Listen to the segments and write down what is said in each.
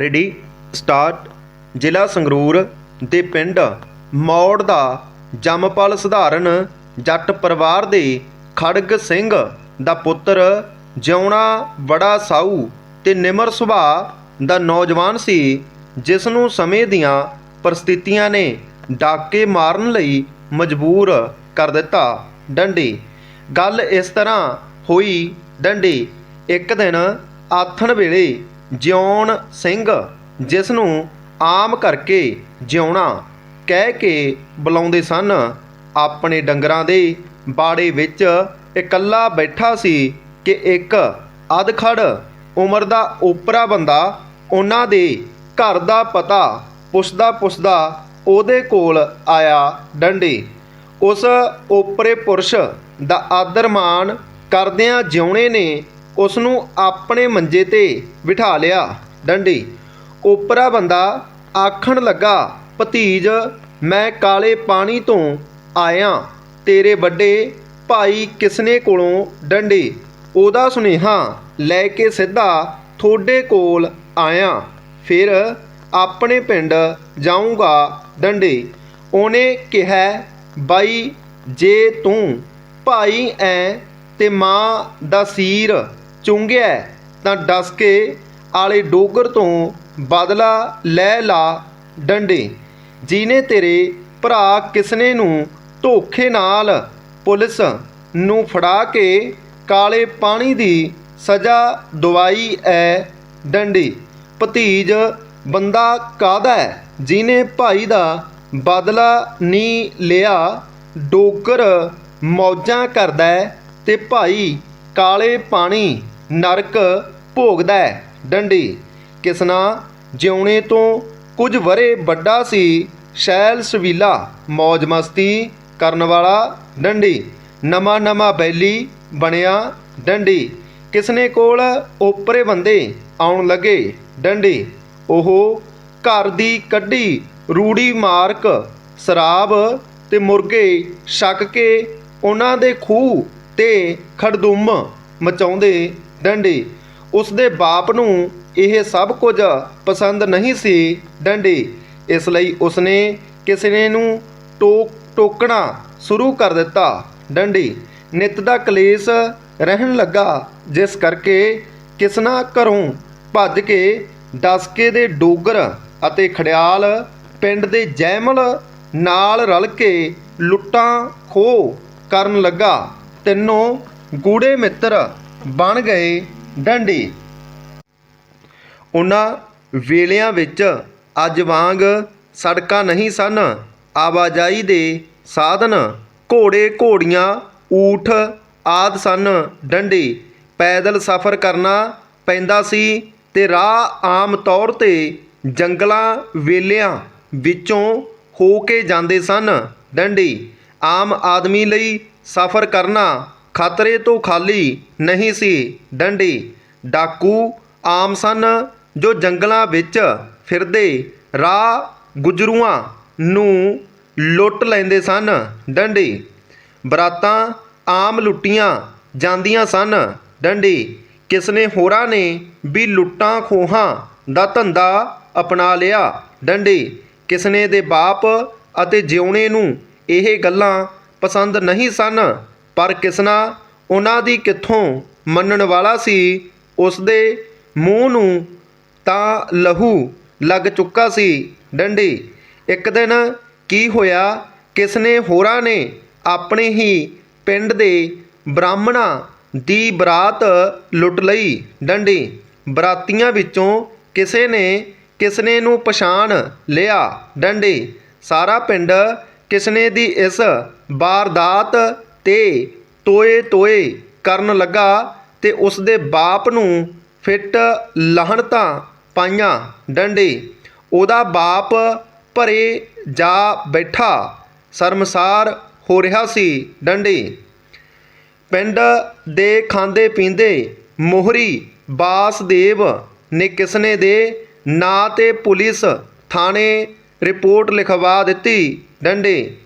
Ready start, ਜ਼ਿਲ੍ਹਾ ਸੰਗਰੂਰ ਦੇ ਪਿੰਡ ਮੌੜ ਦਾ ਜੰਮਪਲ ਸਧਾਰਨ ਜੱਟ ਪਰਿਵਾਰ ਦੇ ਖੜਗ ਸਿੰਘ ਦਾ ਪੁੱਤਰ ਜਿਉਣਾ ਬੜਾ ਸਾਊ ਤੇ ਨਿਮਰ ਸੁਭਾਅ ਦਾ ਨੌਜਵਾਨ ਸੀ, ਜਿਸ ਨੂੰ ਸਮੇਂ ਦੀਆਂ ਪਰਿਸਥਿਤੀਆਂ ਨੇ ਡਾਕੇ ਮਾਰਨ ਲਈ ਮਜਬੂਰ ਕਰ ਦਿੱਤਾ। ਡੰਡੀ, ਗੱਲ ਇਸ ਤਰ੍ਹਾਂ ਹੋਈ, ਡੰਡੀ, ਇੱਕ ਦਿਨ ਆਥਣ ਵੇਲੇ ਜਿਉਣ ਸਿੰਘ ਜਿਸ ਨੂੰ ਆਮ ਕਰਕੇ ਜਿਉਣਾ, ਕਹਿ ਕੇ ਬੁਲਾਉਂਦੇ ਸਨ। ਆਪਣੇ ਡੰਗਰਾਂ ਦੇ ਬਾੜੇ ਵਿੱਚ ਇਕੱਲਾ ਬੈਠਾ ਸੀ ਕਿ ਇੱਕ ਅਧਖੜ ਉਮਰ ਦਾ ਓਪਰਾ ਬੰਦਾ ਉਹਨਾਂ ਦੇ ਘਰ ਦਾ ਪਤਾ ਪੁੱਛਦਾ ਪੁੱਛਦਾ ਉਹਦੇ ਕੋਲ ਆਇਆ ਡੰਡੇ। ਉਸ ਓਪਰੇ ਪੁਰਸ਼ ਦਾ ਆਦਰ ਮਾਣ ਕਰਦਿਆਂ ਜਿਉਣੇ ਨੇ ਉਸ ਨੂੰ ਆਪਣੇ ਮੰਜੇ ਤੇ ਬਿਠਾ ਲਿਆ। ਡੰਡੀ ਓਪਰਾ ਬੰਦਾ ਆਖਣ ਲੱਗਾ, ਭਤੀਜ, ਮੈਂ ਕਾਲੇ ਪਾਣੀ ਤੋਂ ਆਇਆ। ਤੇਰੇ ਵੱਡੇ ਭਾਈ ਕਿਸਨੇ ਕੋਲੋਂ? ਡੰਡੀ, ਉਹਦਾ ਸੁਨੇਹਾ ਲੈ ਕੇ ਸਿੱਧਾ ਤੁਹਾਡੇ ਕੋਲ ਆਇਆ। ਫਿਰ ਆਪਣੇ ਪਿੰਡ ਜਾਊਂਗਾ। ਡੰਡੇ, ਉਹਨੇ ਕਿਹਾ, ਬਾਈ, ਜੇ ਤੂੰ ਭਾਈ ਐ ਤੇ ਮਾਂ ਦਾ ਸੀਰ ਚੁੰਗਿਆ ਤਾਂ ਡਸ ਕੇ ਆਲੇ ਡੋਗਰ ਤੋਂ ਬਦਲਾ ਲੈ ਲਾ ਡੰਡੇ। ਜਿਹਨੇ ਤੇਰੇ ਭਰਾ ਕਿਸਨੇ ਨੂੰ ਧੋਖੇ ਨਾਲ ਪੁਲਿਸ ਨੂੰ ਫੜਾ ਕੇ ਕਾਲੇ ਪਾਣੀ ਦੀ ਸਜ਼ਾ ਦਵਾਈ ਐ ਡੰਡੀ। ਭਤੀਜ ਬੰਦਾ ਕਾਦਾ ਹੈ? ਜਿਹਨੇ ਭਾਈ ਦਾ ਬਦਲਾ ਨਹੀਂ ਲਿਆ, ਡੋਗਰ ਮੌਜਾਂ ਕਰਦਾ ਹੈ ਤੇ ਭਾਈ ਕਾਲੇ ਪਾਣੀ ਨਰਕ ਭੋਗਦਾ ਹੈ। ਡੰਡੀ ਕਿਸਨਾ ਜਿਉਣੇ ਤੋਂ ਕੁਝ ਵਰੇ ਵੱਡਾ ਸੀ, ਸ਼ੈਲ ਸਵੀਲਾ ਮौज ਮਸਤੀ ਕਰਨ ਵਾਲਾ ਡੰਡੀ ਨਵਾਂ ਨਵਾਂ ਬੈਲੀ ਬਣਿਆ ਡੰਡੀ ਕਿਸਨੇ ਕੋਲ ਓਪਰੇ ਬੰਦੇ ਆਉਣ ਲੱਗੇ ਡੰਡੀ, ਉਹ ਘਰ ਦੀ ਕੱਢੀ ਰੂੜੀ ਮਾਰਕ, ਸ਼ਰਾਬ ਤੇ ਮੁਰਗੇ ਛਕ ਕੇ ਉਹਨਾਂ ਦੇ ਖੂਹ ਤੇ ਖੜਦੁੰਮ ਮਚਾਉਂਦੇ ਡੰਡੀ। ਉਸ ਦੇ ਬਾਪ ਨੂੰ ਇਹ ਸਭ ਕੁਝ ਪਸੰਦ ਨਹੀਂ ਸੀ ਡੰਡੀ। ਇਸ ਲਈ ਉਸਨੇ ਕਿਸੇ ਨੂੰ ਟੋਕ, ਟੋਕਣਾ ਸ਼ੁਰੂ ਕਰ ਦਿੱਤਾ। ਡੰਡੀ ਨਿਤ ਦਾ ਕਲੇਸ਼ ਰਹਿਣ ਲੱਗਾ, ਜਿਸ ਕਰਕੇ ਕਿਸਨਾ ਘਰੋਂ ਭੱਜ ਕੇ ਡਸਕੇ ਦੇ ਡੋਗਰ ਅਤੇ ਖੜਿਆਲ ਪਿੰਡ ਦੇ ਜੈਮਲ ਨਾਲ ਰਲ ਕੇ ਲੁੱਟਾਂ ਖੋਹ ਕਰਨ ਲੱਗਾ। ਤਿੰਨੋਂ ਗੂੜੇ ਮਿੱਤਰ ਬਣ ਗਏ ਡੰਡੀ। ਉਹਨਾਂ ਵੇਲਿਆਂ ਵਿੱਚ ਅੱਜ ਵਾਂਗ ਸੜਕਾਂ ਨਹੀਂ ਸਨ। ਆਵਾਜਾਈ ਦੇ ਸਾਧਨ, ਘੋੜੇ, ਘੋੜੀਆਂ, ਊਠ ਆਦ ਸਨ। ਡੰਡੀ ਪੈਦਲ ਸਫ਼ਰ ਕਰਨਾ ਪੈਂਦਾ ਸੀ ਤੇ ਰਾਹ ਆਮ ਤੌਰ ਤੇ ਜੰਗਲਾਂ ਵੇਲਿਆਂ ਵਿੱਚੋਂ ਹੋ ਕੇ ਜਾਂਦੇ ਸਨ। ਡੰਡੀ ਆਮ ਆਦਮੀ ਲਈ ਸਫ਼ਰ ਕਰਨਾ ਖਤਰੇ ਤੋਂ ਖਾਲੀ ਨਹੀਂ ਸੀ। ਡੰਡੀ, ਡਾਕੂ ਆਮ ਸਨ ਜੋ ਜੰਗਲਾਂ ਵਿੱਚ ਫਿਰਦੇ ਰਾਹ ਗੁਜਰੂਆਂ ਨੂੰ ਲੁੱਟ ਲੈਂਦੇ ਸਨ। ਡੰਡੀ, ਬਰਾਤਾਂ ਆਮ ਲੁੱਟੀਆਂ ਜਾਂਦੀਆਂ ਸਨ। ਡੰਡੀ, ਕਿਸਨੇ ਹੋਰਾਂ ਨੇ ਵੀ ਲੁੱਟਾਂ ਖੋਹਾਂ ਦਾ ਧੰਦਾ ਅਪਣਾ ਲਿਆ? ਡੰਡੀ, ਕਿਸਨੇ ਦੇ ਬਾਪ ਅਤੇ ਜਿਉਣੇ ਨੂੰ ਇਹ ਗੱਲਾਂ ਪਸੰਦ ਨਹੀਂ ਸਨ? ਪਰ ਕਿਸਨਾ ਉਹਨਾਂ ਦੀ ਕਿੱਥੋਂ ਮੰਨਣ ਵਾਲਾ ਸੀ ਉਸ ਦੇ ਮੂੰਹ ਨੂੰ ਤਾਂ ਲਹੂ ਲੱਗ ਚੁੱਕਾ ਸੀ। ਡੰਡੀ, ਇੱਕ ਦਿਨ ਕੀ ਹੋਇਆ, ਕਿਸਨੇ ਹੋਰਾਂ ਨੇ ਆਪਣੇ ਹੀ ਪਿੰਡ ਦੇ ਬ੍ਰਾਹਮਣਾਂ ਦੀ ਬਰਾਤ ਲੁੱਟ ਲਈ। ਡੰਡੀ, ਬਰਾਤੀਆਂ ਵਿੱਚੋਂ ਕਿਸੇ ਨੇ ਕਿਸਨੇ ਨੂੰ ਪਛਾਣ ਲਿਆ। ਡੰਡੀ, ਸਾਰਾ ਪਿੰਡ ਕਿਸਨੇ ਦੀ ਇਸ ਵਾਰਦਾਤ ਤੇ ਤੋਏ ਤੋਏ ਕਰਨ ਲੱਗਾ ਤੇ ਉਸ ਦੇ ਬਾਪ ਨੂੰ ਫਿੱਟ ਲਾਹਣਤਾਂ ਪਾਈਆਂ ਡੰਡੇ। ਉਹਦਾ ਬਾਪ ਭਰੇ ਜਾ ਬੈਠਾ, ਸ਼ਰਮਸਾਰ ਹੋ ਰਿਹਾ ਸੀ ਡੰਡੇ। ਪਿੰਡ ਦੇ ਖਾਂਦੇ ਪੀਂਦੇ ਮੋਹਰੀ ਬਾਸਦੇਵ ਨੇ ਕਿਸਨੇ ਦੇ ਨਾਂ ਤੇ ਪੁਲਿਸ ਥਾਣੇ ਰਿਪੋਰਟ ਲਿਖਵਾ ਦਿੱਤੀ ਡੰਡੇ।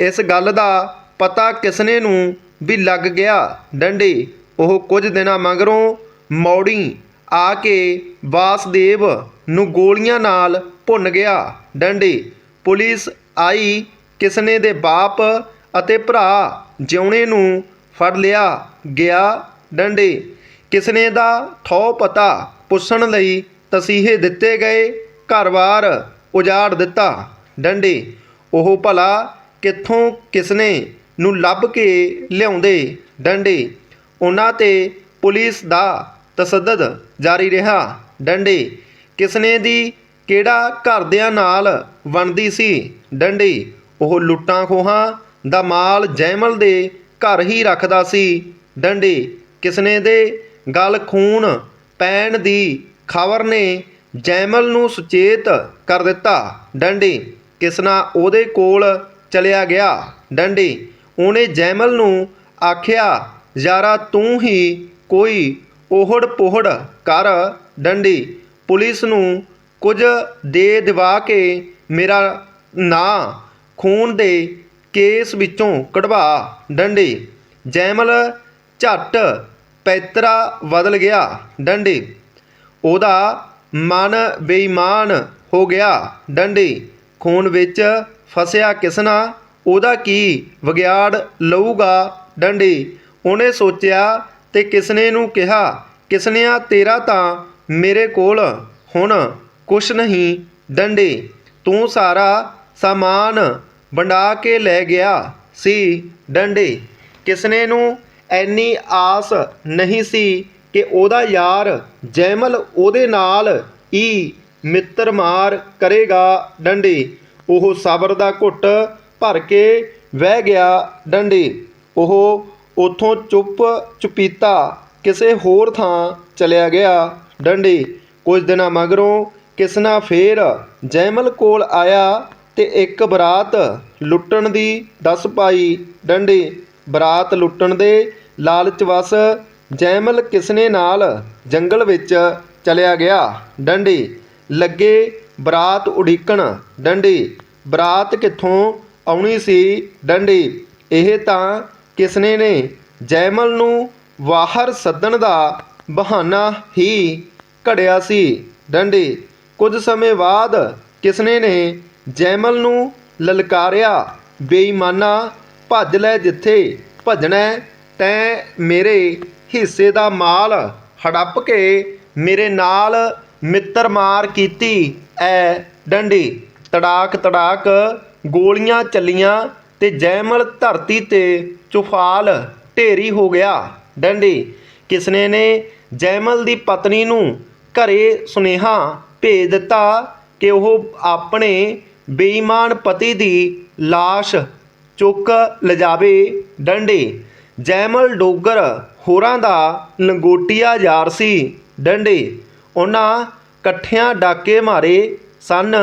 ਇਸ ਗੱਲ ਦਾ ਪਤਾ ਕਿਸਨੇ ਨੂੰ ਵੀ ਲੱਗ ਗਿਆ ਡੰਡੇ। ਉਹ ਕੁਝ ਦਿਨਾਂ ਮਗਰੋਂ ਮੌੜੀ ਆ ਕੇ ਵਾਸਦੇਵ ਨੂੰ ਗੋਲੀਆਂ ਨਾਲ ਭੁੰਨ ਗਿਆ। ਡੰਡੇ। ਪੁਲਿਸ ਆਈ ਕਿਸਨੇ ਦੇ ਬਾਪ ਅਤੇ ਭਰਾ ਜਿਉਣੇ ਨੂੰ ਫੜ ਲਿਆ ਗਿਆ ਡੰਡੇ। ਕਿਸਨੇ ਦਾ ਥੋ ਪਤਾ ਪੁੱਛਣ ਲਈ ਤਸੀਹੇ ਦਿੱਤੇ ਗਏ, ਘਰ-ਬਾਰ ਉਜਾੜ ਦਿੱਤਾ। ਡੰਡੇ। ਉਹ ਭਲਾ ਕਿੱਥੋਂ ਕਿਸਨੇ ਨੂੰ ਲੱਭ ਕੇ ਲਿਆਉਂਦੇ ਡੰਡੇ। ਉਹਨਾਂ ਤੇ ਪੁਲਿਸ ਦਾ ਤਸੱਦਦ ਜਾਰੀ ਰਿਹਾ। ਡੰਡੇ ਕਿਸਨੇ ਦੀ, ਕਿਹੜਾ ਘਰਦਿਆਂ ਨਾਲ ਬਣਦੀ ਸੀ? ਡੰਡੇ ਉਹ ਲੁੱਟਾਂ ਖੋਹਾਂ ਦਾ ਮਾਲ ਜੈਮਲ ਦੇ ਘਰ ਹੀ ਰੱਖਦਾ ਸੀ। ਡੰਡੇ ਕਿਸਨੇ ਦੇ? ਗਲ ਖੂਨ ਪੈਣ ਦੀ ਖਬਰ ਨੇ ਜੈਮਲ ਨੂੰ ਸੁਚੇਤ ਕਰ ਦਿੱਤਾ। ਡੰਡੇ ਕਿਸਨਾ ਉਹਦੇ ਕੋਲ ਚਲਿਆ ਗਿਆ। ਡੰਡੇ ਉਹਨੇ ਜੈਮਲ ਨੂੰ ਆਖਿਆ, ਯਾਰਾ, ਤੂੰ ਹੀ ਕੋਈ ਓਹੜ ਪੋਹੜ ਕਰ, ਡੰਡੀ। ਪੁਲਿਸ ਨੂੰ ਕੁਝ ਦੇ ਦਿਵਾ ਕੇ ਮੇਰਾ ਨਾਂ ਖੂਨ ਦੇ ਕੇਸ ਵਿੱਚੋਂ ਕਢਵਾ, ਡੰਡੀ। ਜੈਮਲ ਝੱਟ ਪੈਤਰਾ ਬਦਲ ਗਿਆ, ਡੰਡੀ। ਉਹਦਾ ਮਨ ਬੇਈਮਾਨ ਹੋ ਗਿਆ, ਡੰਡੀ। ਖੂਨ ਵਿੱਚ ਫਸਿਆ ਕਿਸਨਾ ਉਹਦਾ ਕੀ ਵਿਗਿਆੜ ਲਊਗਾ ਡੰਡੀ? ਉਹਨੇ ਸੋਚਿਆ ਤੇ ਕਿਸਨੇ ਨੂੰ ਕਿਹਾ, ਕਿਸਨਿਆ ਤੇਰਾ ਤਾਂ ਮੇਰੇ ਕੋਲ ਹੁਣ ਕੁਛ ਨਹੀਂ ਡੰਡੇ। ਤੂੰ ਸਾਰਾ ਸਾਮਾਨ ਵੰਡਾ ਕੇ ਲੈ ਗਿਆ ਸੀ ਡੰਡੇ। ਕਿਸਨੇ ਨੂੰ ਐਨੀ ਆਸ ਨਹੀਂ ਸੀ ਕਿ ਉਹਦਾ ਯਾਰ ਜੈਮਲ ਉਹਦੇ ਨਾਲ ਹੀ ਮਿੱਤਰ ਮਾਰ ਕਰੇਗਾ ਡੰਡੀ। ਉਹ ਸਬਰ ਦਾ ਘੁੱਟ ਭਰ ਕੇ ਵਹਿ ਗਿਆ ਡੰਡੀ। ਉਹ ਉਥੋਂ ਚੁੱਪ ਚੁਪੀਤਾ ਕਿਸੇ ਹੋਰ ਥਾਂ ਚਲਿਆ ਗਿਆ। ਡੰਡੀ, ਕੁਝ ਦਿਨਾਂ ਮਗਰੋਂ ਕਿਸਨਾ ਫੇਰ ਜੈਮਲ ਕੋਲ ਆਇਆ ਤੇ ਇੱਕ ਬਰਾਤ ਲੁੱਟਣ ਦੀ ਦੱਸ ਪਾਈ। ਡੰਡੀ, ਬਰਾਤ ਲੁੱਟਣ ਦੇ ਲਾਲਚ ਵਸ ਜੈਮਲ ਕਿਸਨੇ ਨਾਲ ਜੰਗਲ ਵਿੱਚ ਚਲਿਆ ਗਿਆ। ਡੰਡੀ, ਲੱਗੇ ਬਰਾਤ ਉਡੀਕਣ। ਡੰਡੀ, ਬਰਾਤ ਕਿੱਥੋਂ ਆਉਣੀ ਸੀ ਡੰਡੀ। ਇਹ ਤਾਂ ਕਿਸਨੇ ਨੇ? ਜੈਮਲ ਨੂੰ ਬਾਹਰ ਸੱਦਣ ਦਾ ਬਹਾਨਾ ਹੀ ਘੜਿਆ ਸੀ। ਡੰਡੀ ਕੁਝ ਸਮੇਂ ਬਾਅਦ ਕਿਸਨੇ ਨੇ ਜੈਮਲ ਨੂੰ ਲਲਕਾਰਿਆ ਬੇਈਮਾਨਾ ਭੱਜ ਲੈ ਜਿੱਥੇ ਭੱਜਣਾ ਹੈ, ਤੈਂ ਮੇਰੇ ਹਿੱਸੇ ਦਾ ਮਾਲ ਹੜੱਪ ਕੇ ਮੇਰੇ ਨਾਲ ਮਿੱਤਰ ਮਾਰ ਕੀਤੀ ਐ। ਡੰਡੀ ਤੜਾਕ ਤੜਾਕ ਗੋਲੀਆਂ ਚੱਲੀਆਂ ਤੇ ਜੈਮਲ ਧਰਤੀ ਤੇ ਚੁਫਾਲ ਢੇਰੀ ਹੋ ਗਿਆ। ਡੰਡੀ, ਕਿਸਨੇ ਨੇ ਜੈਮਲ ਦੀ ਪਤਨੀ ਨੂੰ ਘਰੇ ਸੁਨੇਹਾ ਭੇਜ ਦਿੱਤਾ ਕਿ ਉਹ ਆਪਣੇ ਬੇਈਮਾਨ ਪਤੀ ਦੀ ਲਾਸ਼ ਚੁੱਕ ਲਿਜਾਵੇ। ਡੰਡੇ, ਜੈਮਲ ਡੋਗਰ ਹੋਰਾਂ ਦਾ ਲੰਗੋਟੀਆ ਯਾਰ ਸੀ। ਡੰਡੇ, ਉਹਨਾਂ ਇਕੱਠਿਆਂ ਡਾਕੇ ਮਾਰੇ ਸਨ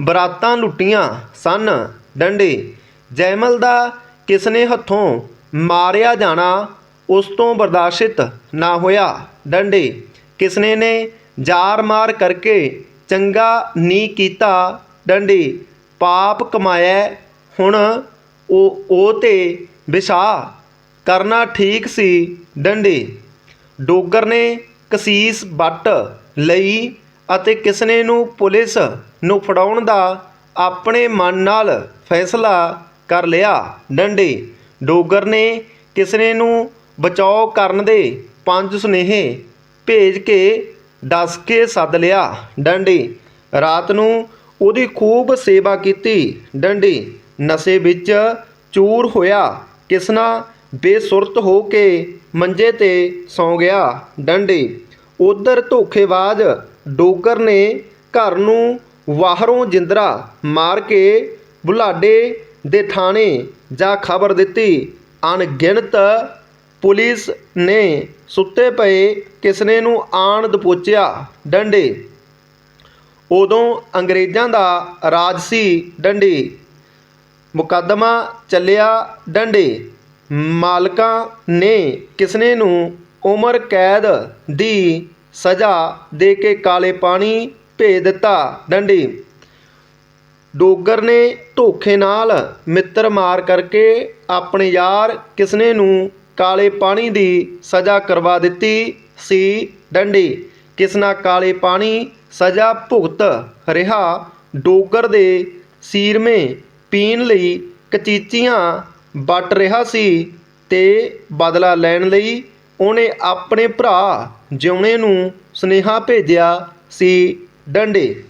ਬਰਾਤਾਂ ਲੁੱਟੀਆਂ ਸਨ। ਡੰਡੇ, ਜੈਮਲ ਦਾ ਕਿਸਨੇ ਹੱਥੋਂ ਮਾਰਿਆ ਜਾਣਾ, ਉਸ ਤੋਂ ਬਰਦਾਸ਼ਤ ਨਾ ਹੋਇਆ। ਡੰਡੇ, ਕਿਸਨੇ ਨੇ ਜਾਰ ਮਾਰ ਕਰਕੇ ਚੰਗਾ ਨੀ ਕੀਤਾ। ਡੰਡੇ, ਪਾਪ ਕਮਾਇਆ, ਹੁਣ ਉਹ ਉਹ ਤੇ ਵਿਸ਼ਾ ਕਰਨਾ ਠੀਕ ਸੀ। ਡੰਡੇ, ਡੋਗਰ ਨੇ ਕਸੀਸ ਬੱਟ ਲਈ। ਅਤੇ ਕਿਸਨੇ ਨੂੰ ਪੁਲਿਸ ਨੂੰ ਫੜਾਉਣ ਦਾ ਆਪਣੇ ਮਨ ਨਾਲ ਫੈਸਲਾ ਕਰ ਲਿਆ। ਡੰਡੇ। ਡੋਗਰ ਨੇ ਕਿਸਨੇ ਨੂੰ ਬਚਾਓ ਕਰਨ ਦੇ ਪੰਜ ਸੁਨੇਹੇ ਭੇਜ ਕੇ ਦੱਸ ਕੇ ਸੱਦ ਲਿਆ। ਡੰਡੀ। ਰਾਤ ਨੂੰ ਉਹਦੀ ਖੂਬ ਸੇਵਾ ਕੀਤੀ। ਡੰਡੀ। ਨਸ਼ੇ ਵਿੱਚ ਚੂਰ ਹੋਇਆ। ਕਿਸਨਾ ਬੇਸੁਰਤ ਹੋ ਕੇ ਮੰਜੇ ਤੇ ਸੌ ਗਿਆ। ਡੰਡੀ। ਉਧਰ ਧੋਖੇਬਾਜ਼ ਡੋਗਰ ਨੇ ਘਰ ਨੂੰ ਬਾਹਰੋਂ ਜਿੰਦਰਾ ਮਾਰ ਕੇ ਬੁਲਾਡੇ ਦੇ ਥਾਣੇ ਜਾ ਖਬਰ ਦਿੱਤੀ। ਅਣਗਿਣਤ ਪੁਲਿਸ ਨੇ ਸੁੱਤੇ ਪਏ ਕਿਸਨੇ ਨੂੰ ਆਣ ਦਪੋਚਿਆ ਡੰਡੇ। ਉਦੋਂ ਅੰਗਰੇਜ਼ਾਂ ਦਾ ਰਾਜ ਸੀ ਡੰਡੇ। ਮੁਕੱਦਮਾ ਚੱਲਿਆ ਡੰਡੇ। ਮਾਲਕਾਂ ਨੇ ਕਿਸਨੇ ਨੂੰ ਉਮਰ ਕੈਦ ਦੀ ਸਜ਼ਾ ਦੇ ਕੇ ਕਾਲੇ ਪਾਣੀ ਭੇਜ ਦਿੱਤਾ ਡੰਡੀ। ਡੋਗਰ ਨੇ ਧੋਖੇ ਨਾਲ ਮਿੱਤਰ ਮਾਰ ਕਰਕੇ ਆਪਣੇ ਯਾਰ ਕਿਸਨੇ ਨੂੰ ਕਾਲੇ ਪਾਣੀ ਦੀ ਸਜ਼ਾ ਕਰਵਾ ਦਿੱਤੀ ਸੀ ਡੰਡੀ। ਕਿਸਨਾ ਕਾਲੇ ਪਾਣੀ ਸਜ਼ਾ ਭੁਗਤ ਰਿਹਾ ਡੋਗਰ ਦੇ ਸੀਰਮੇ ਪੀਣ ਲਈ ਕਚੀਚੀਆਂ ਵੱਟ ਰਿਹਾ ਸੀ ਤੇ ਬਦਲਾ ਲੈਣ ਲਈ ਉਹਨੇ ਆਪਣੇ ਭਰਾ ਜਿਉਣੇ ਨੂੰ ਸੁਨੇਹਾ ਭੇਜਿਆ ਸੀ ਡੰਡੇ।